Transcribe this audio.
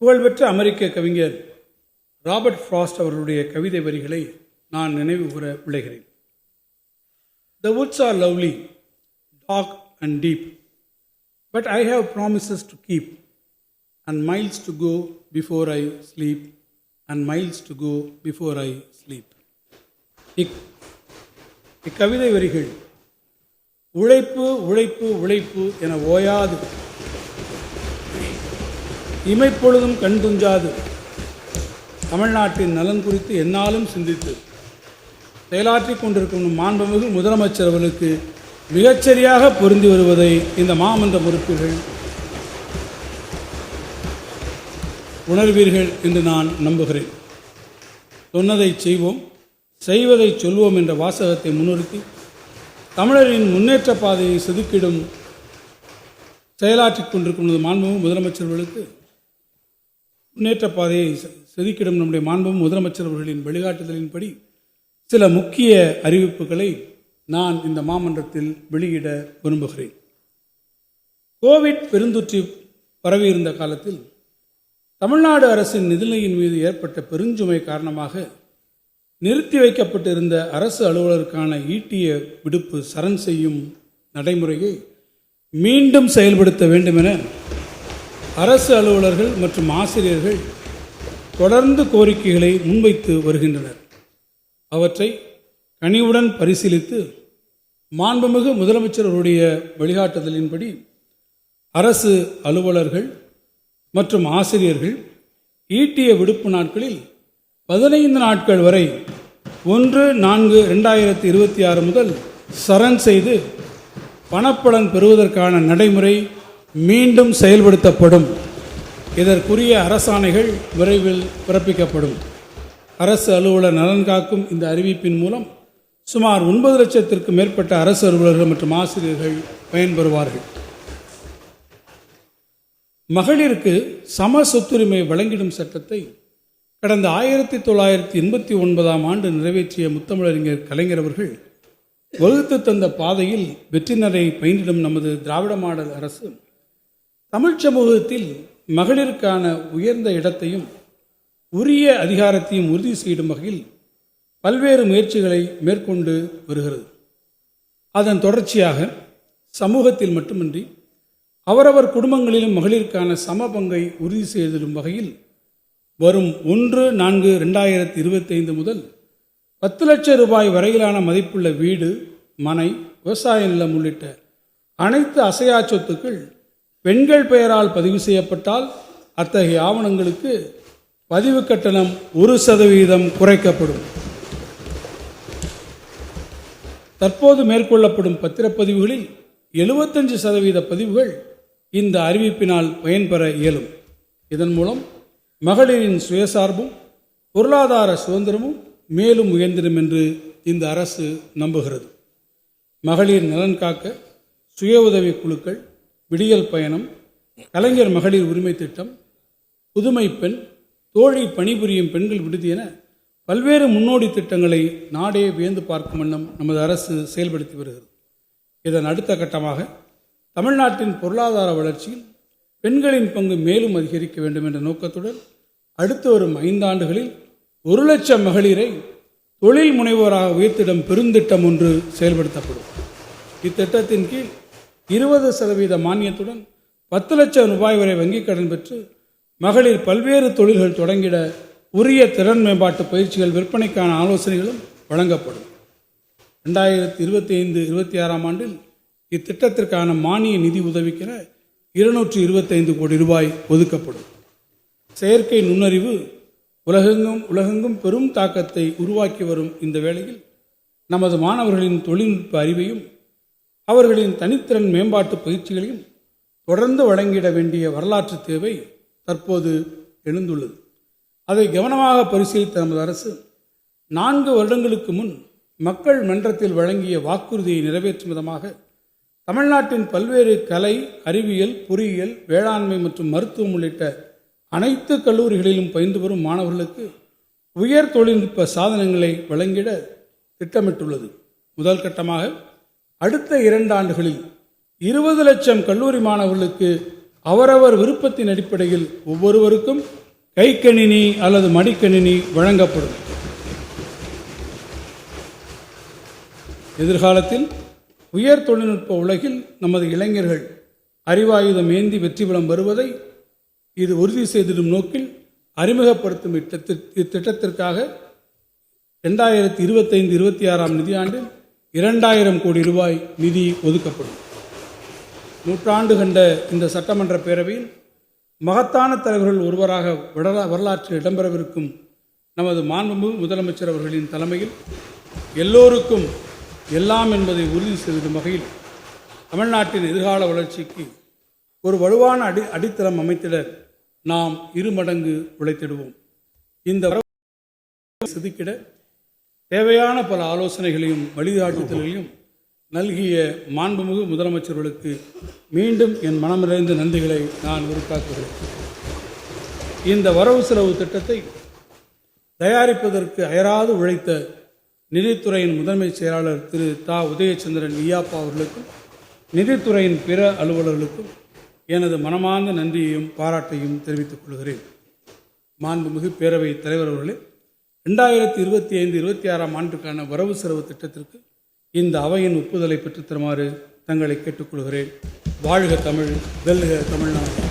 புகழ்பெற்ற அமெரிக்க கவிஞர் Robert frost அவர்களுடைய கவிதை வரிகளை நான் நினைவு கூற விளைகிறேன். The woods are lovely dark and deep but I have promises to keep and miles to go before I sleep and miles to go before I sleep இக் இக்கவிதை வரிகள் உழைப்பு உழைப்பு உழைப்பு என ஓயாது இமைப்பொழுதும் கண் துஞ்சாது. தமிழ்நாட்டின் நலன் குறித்து என்னாலும் சிந்தித்து. செயலாற்றிக் கொண்டிருக்கும் மாண்புமிகு முதலமைச்சர் அவர்களுக்கு மிகச்சரியாக பொருந்தி வருவதை இந்த மாமன்ற உறுப்பினர்கள் உணர்வீர்கள் என்று நான் நம்புகிறேன். சொன்னதை செய்வோம் செய்வதை சொல்வோம் என்ற வாசகத்தை முன்னிறுத்தி தமிழரின் முன்னேற்ற பாதையை செதுக்கிடும் செயலாற்றிக் கொண்டிருக்கும் மாண்புமிகு முதலமைச்சர்களுக்கு முன்னேற்ற பாதையை செதுக்கிடும் நம்முடைய மாண்பும் முதலமைச்சர் அவர்களின் வழிகாட்டுதலின்படி சில முக்கிய அறிவிப்புகளை நான் இந்த மாமன்றத்தில் வெளியிட விரும்புகிறேன். கோவிட் பெருந்தொற்று பரவியிருந்த காலத்தில் தமிழ்நாடு அரசின் நிதிநிலையின் மீது ஏற்பட்ட பெருஞ்சுமை காரணமாக நிறுத்தி வைக்கப்பட்டிருந்த அரசு அலுவலருக்கான ஈட்டிய விடுப்பு சரண் செய்யும் நடைமுறையை மீண்டும் செயல்படுத்த வேண்டுமென அரசு அலுவலர்கள் மற்றும் ஆசிரியர்கள் தொடர்ந்து கோரிக்கைகளை முன்வைத்து வருகின்றனர். அவற்றை கனிவுடன் பரிசீலித்து மாண்புமிகு முதலமைச்சர் அவருடைய வழிகாட்டுதலின்படி அரசு அலுவலர்கள் மற்றும் ஆசிரியர்கள் ஈட்டிய விடுப்பு நாட்களில் பதினைந்து நாட்கள் வரை ஒன்று நான்கு ரெண்டாயிரத்தி இருபத்தி ஆறு முதல் சரண் செய்து பணப்பலன் பெறுவதற்கான நடைமுறை மீண்டும் செயல்படுத்தப்படும். இதற்குரிய அரசாணைகள் விரைவில் பிறப்பிக்கப்படும். அரசு அலுவலர் நலன் காக்கும் இந்த அறிவிப்பின் மூலம் சுமார் ஒன்பது லட்சத்திற்கும் மேற்பட்ட அரசு அலுவலர்கள் மற்றும் ஆசிரியர்கள் பயன்பெறுவார்கள். மகளிருக்கு சம சொத்துரிமை வழங்கிடும் சட்டத்தை கடந்த ஆயிரத்தி தொள்ளாயிரத்தி எண்பத்தி ஒன்பதாம் ஆண்டு நிறைவேற்றிய முத்தமிழறிஞர் கலைஞர் அவர்கள் வகுத்து தந்த பாதையில் வெற்றினரை பயின்றிடும் நமது திராவிட மாடல் அரசு தமிழ் சமூகத்தில் மகளிருக்கான உயர்ந்த இடத்தையும் உரிய அதிகாரத்தையும் உறுதி செய்யும் வகையில் பல்வேறு முயற்சிகளை மேற்கொண்டு வருகிறது. அதன் தொடர்ச்சியாக சமூகத்தில் மட்டுமின்றி அவரவர் குடும்பங்களிலும் மகளிருக்கான சம பங்கை உறுதி செய்திடும் வகையில் வரும் ஒன்று நான்கு ரெண்டாயிரத்தி இருபத்தைந்து முதல் பத்து லட்சம் ரூபாய் வரையிலான மதிப்புள்ள வீடு மனை விவசாய நிலம் உள்ளிட்ட அனைத்து அசையா சொத்துக்கள் பெண்கள் பெயரால் பதிவு செய்யப்பட்டால் அத்தகைய ஆவணங்களுக்கு பதிவு கட்டணம் ஒரு சதவீதம் குறைக்கப்படும். தற்போது மேற்கொள்ளப்படும் பத்திரப்பதிவுகளில் எழுபத்தஞ்சு சதவீத பதிவுகள் இந்த அறிவிப்பினால் பயன்பெற இயலும். இதன் மூலம் மகளிரின் சுயசார்பும் பொருளாதார சுதந்திரமும் மேலும் உயர்ந்திடும் என்று இந்த அரசு நம்புகிறது. மகளிர் நலன் காக்க சுய உதவி குழுக்கள் விடியல் பயணம் கலைஞர் மகளிர் உரிமை திட்டம் புதுமை பெண் தோழி பணிபுரியும் பெண்கள் விடுதி என பல்வேறு முன்னோடி திட்டங்களை நாடே வியந்து பார்க்கும் வண்ணம் நமது அரசு செயல்படுத்தி வருகிறது. இதன் அடுத்த கட்டமாக தமிழ்நாட்டின் பொருளாதார வளர்ச்சியில் பெண்களின் பங்கு மேலும் அதிகரிக்க வேண்டும் என்ற நோக்கத்துடன் அடுத்து வரும் ஐந்தாண்டுகளில் ஒரு லட்சம் மகளிரை தொழில் முனைவோராக உயர்த்திடும் பெருந்திட்டம் ஒன்று செயல்படுத்தப்படும். இத்திட்டத்தின் கீழ் இருபது சதவீத மானியத்துடன் பத்து லட்சம் ரூபாய் வரை வங்கிக் கடன் பெற்று மகளிர் பல்வேறு தொழில்கள் தொடங்கிட உரிய திறன் மேம்பாட்டு பயிற்சிகள் விற்பனைக்கான ஆலோசனைகளும் வழங்கப்படும். ரெண்டாயிரத்தி இருபத்தி ஐந்து இருபத்தி ஆறாம் ஆண்டில் இத்திட்டத்திற்கான மானிய நிதி உதவிக்கென இருநூற்றி இருபத்தைந்து கோடி ரூபாய் ஒதுக்கப்படும். செயற்கை நுண்ணறிவு உலகெங்கும் உலகெங்கும் பெரும் தாக்கத்தை உருவாக்கி வரும் இந்த வேளையில் நமது மாணவர்களின் தொழில்நுட்ப அறிவையும் அவர்களின் தனித்திறன் மேம்பாட்டு பயிற்சிகளையும் தொடர்ந்து வழங்கிட வேண்டிய வரலாற்று தேவை தற்போது எழுந்துள்ளது. அதை கவனமாக பரிசீலித்த நமது அரசு நான்கு வருடங்களுக்கு முன் மக்கள் மன்றத்தில் வழங்கிய வாக்குறுதியை நிறைவேற்றும் விதமாக தமிழ்நாட்டின் பல்வேறு கலை அறிவியல் பொறியியல் வேளாண்மை மற்றும் மருத்துவம் உள்ளிட்ட அனைத்து கல்லூரிகளிலும் பயின்று வரும் மாணவர்களுக்கு உயர் தொழில்நுட்ப சாதனங்களை வழங்கிட திட்டமிட்டுள்ளது. முதல் கட்டமாக அடுத்த இரண்டு ஆண்டுகளில் இருபது லட்சம் கல்லூரி மாணவர்களுக்கு அவரவர் விருப்பத்தின் அடிப்படையில் ஒவ்வொருவருக்கும் கைக்கணினி அல்லது மடிக்கணினி வழங்கப்படும். எதிர்காலத்தில் உயர் தொழில்நுட்ப உலகில் நமது இளைஞர்கள் அறிவாயுதம் ஏந்தி வெற்றி பலம் வருவதை இது உறுதி செய்திடும் நோக்கில் அறிமுகப்படுத்தும் இத்திட்டத்திற்காக ரெண்டாயிரத்தி இருபத்தைந்து இருபத்தி ஆறாம் நிதியாண்டில் இரண்டாயிரம் கோடி ரூபாய் நிதி ஒதுக்கப்படும். நூற்றாண்டு கண்ட இந்த சட்டமன்ற பேரவையில் மகத்தான தலைவர்கள் ஒருவராக வரலா- வரலாற்றில் இடம்பெறவிருக்கும் நமது மாண்புமிகு முதலமைச்சர் அவர்களின் தலைமையில் எல்லோருக்கும் எல்லாம் என்பதை உறுதி செய்திடும் வகையில் தமிழ்நாட்டின் எதிர்கால வளர்ச்சிக்கு ஒரு வலுவான அடி அடித்தளம் அமைத்திட நாம் இருமடங்கு உழைத்திடுவோம். இந்த செதுக்கிட தேவையான பல ஆலோசனைகளையும் வழிகாட்டுதல்களையும் நல்கிய மாண்புமிகு முதலமைச்சர்களுக்கு மீண்டும் என் மனமிறைந்த நன்றிகளை நான் உருவாக்குகிறேன் இந்த வரவு செலவு திட்டத்தை தயாரிப்பதற்கு அயராது உழைத்த நிதித்துறையின் முதன்மை செயலாளர் திரு தா. உதயச்சந்திரன் ஈயாப்பா அவர்களுக்கும் நிதித்துறையின் பிற அலுவலர்களுக்கும் எனது மனமார்ந்த நன்றியையும் பாராட்டையும் தெரிவித்துக் கொள்கிறேன். மாண்புமிகு பேரவைத் தலைவர் அவர்களே ரெண்டாயிரத்தி இருபத்தி ஐந்து இருபத்தி ஆறாம் ஆண்டுக்கான வரவு செலவு திட்டத்திற்கு இந்த அவையின் ஒப்புதலை பெற்றுத்தருமாறு தங்களை கேட்டுக்கொள்கிறேன். வாழ்க தமிழ் வெல்க தமிழ்நாடு.